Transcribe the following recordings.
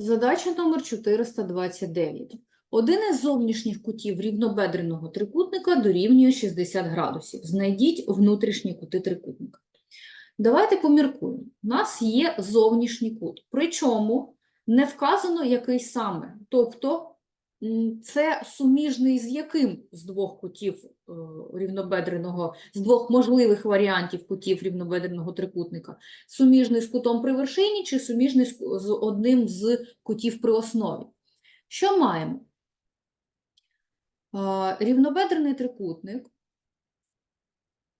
Задача номер 429. Один із зовнішніх кутів рівнобедреного трикутника дорівнює 60 градусів. Знайдіть внутрішні кути трикутника. Давайте поміркуємо. У нас є зовнішній кут, причому не вказано, який саме. Тобто це суміжний з яким з двох кутів е, рівнобедреного, з двох можливих варіантів кутів рівнобедреного трикутника суміжний з кутом при вершині чи суміжний з одним з кутів при основі. Що маємо? Е, Рівнобедрений трикутник,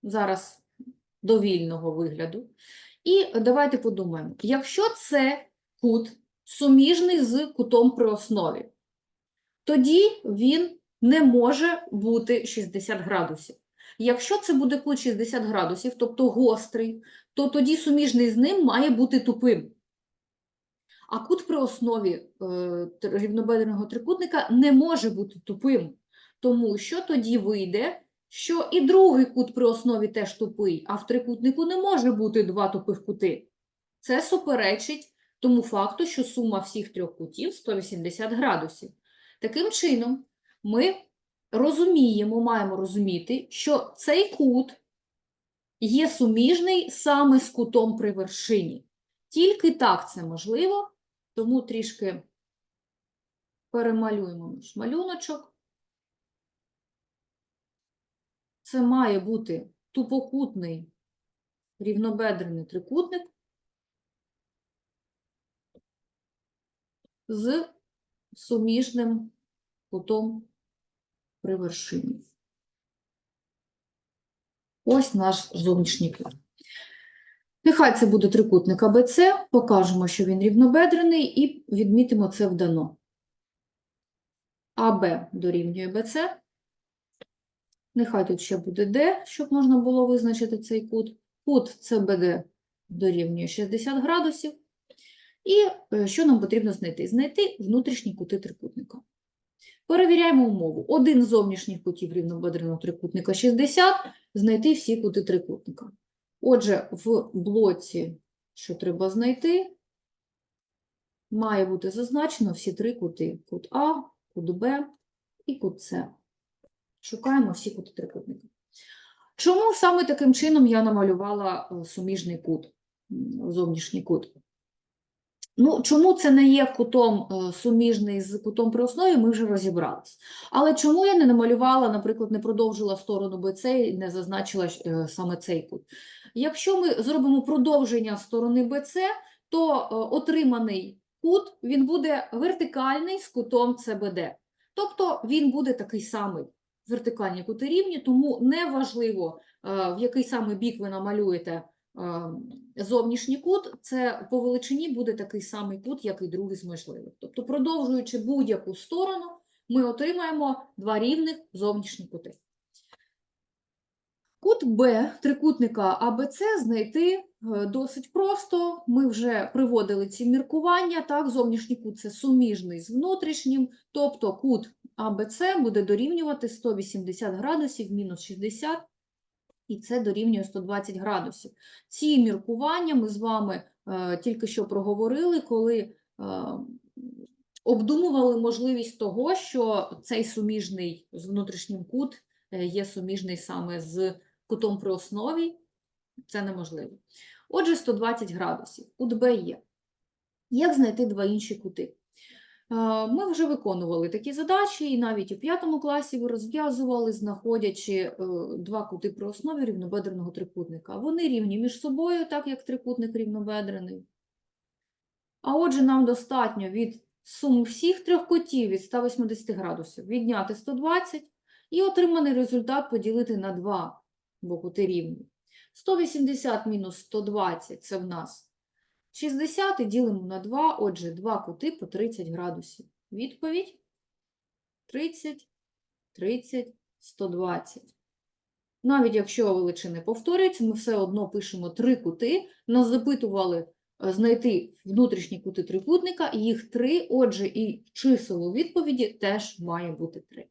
зараз довільного вигляду. І давайте подумаємо, якщо це кут суміжний з кутом при основі, тоді він не може бути 60 градусів. Якщо це буде кут 60 градусів, тобто гострий, то тоді суміжний з ним має бути тупим. А кут при основі е, рівнобедреного трикутника не може бути тупим, тому що тоді вийде, що і другий кут при основі теж тупий, а в трикутнику не може бути два тупих кути. Це суперечить тому факту, що сума всіх трьох кутів 180 градусів. Таким чином, ми розуміємо, маємо розуміти, що цей кут є суміжний саме з кутом при вершині. Тільки так це можливо, тому трішки перемалюємо наш малюночок. Це має бути тупокутний рівнобедрений трикутник з суміжним кутом при вершині. Ось наш зовнішній кут. Нехай це буде трикутник АБЦ, покажемо, що він рівнобедрений, і відмітимо це в дано. АБ дорівнює БЦ. Нехай тут ще буде Д, щоб можна було визначити цей кут. Кут ЦБД дорівнює 60 градусів. І е, що нам потрібно знайти? Знайти внутрішні кути трикутника. Перевіряємо умову. Один з зовнішніх кутів рівнобедреного трикутника 60, знайти всі кути трикутника. Отже, в блоці, що треба знайти, має бути зазначено всі три кути: кут А, кут Б і кут С. Шукаємо всі кути трикутника. Чому саме таким чином я намалювала е, суміжний кут, зовнішній кут? Ну, чому це не є кутом е, суміжний з кутом при основі, ми вже розібрались. Але чому я не намалювала, наприклад, не продовжила сторону BC і не зазначила е, саме цей кут? Якщо ми зробимо продовження сторони BC, то е, отриманий кут він буде вертикальний з кутом CBD. Тобто він буде такий самий. Вертикальні кути рівні, тому не важливо, е, в який саме бік ви намалюєте зовнішній кут, це по величині буде такий самий кут, як і другий з можливих. Тобто, продовжуючи будь-яку сторону, ми отримаємо два рівних зовнішні кути. Кут Б трикутника АБЦ знайти е, досить просто. Ми вже приводили ці міркування. Так, зовнішній кут це суміжний з внутрішнім, тобто кут АБЦ буде дорівнювати 180 градусів мінус 60, і це дорівнює 120 градусів. Ці міркування ми з вами е, тільки що проговорили, коли е, обдумували можливість того, що цей суміжний з внутрішнім кут е, є суміжний саме з кутом при основі. Це неможливо. Отже, 120 градусів. Кут Б є. Як знайти два інші кути? Е, Ми вже виконували такі задачі, і навіть у п'ятому класі ви розв'язували, знаходячи е, два кути при основі рівнобедреного трикутника. Вони рівні між собою, так як трикутник рівнобедрений. А отже, нам достатньо від суми всіх трьох кутів від 180 градусів відняти 120 і отриманий результат поділити на 2, бо кути рівні. 180 мінус 120 – це в нас 60 і ділимо на 2, отже, два кути по 30 градусів. Відповідь 30, 30, 120. Навіть якщо величини повторюються, ми все одно пишемо три кути. Нас запитували е, знайти внутрішні кути трикутника, їх три, отже, і чисел у відповіді теж має бути три.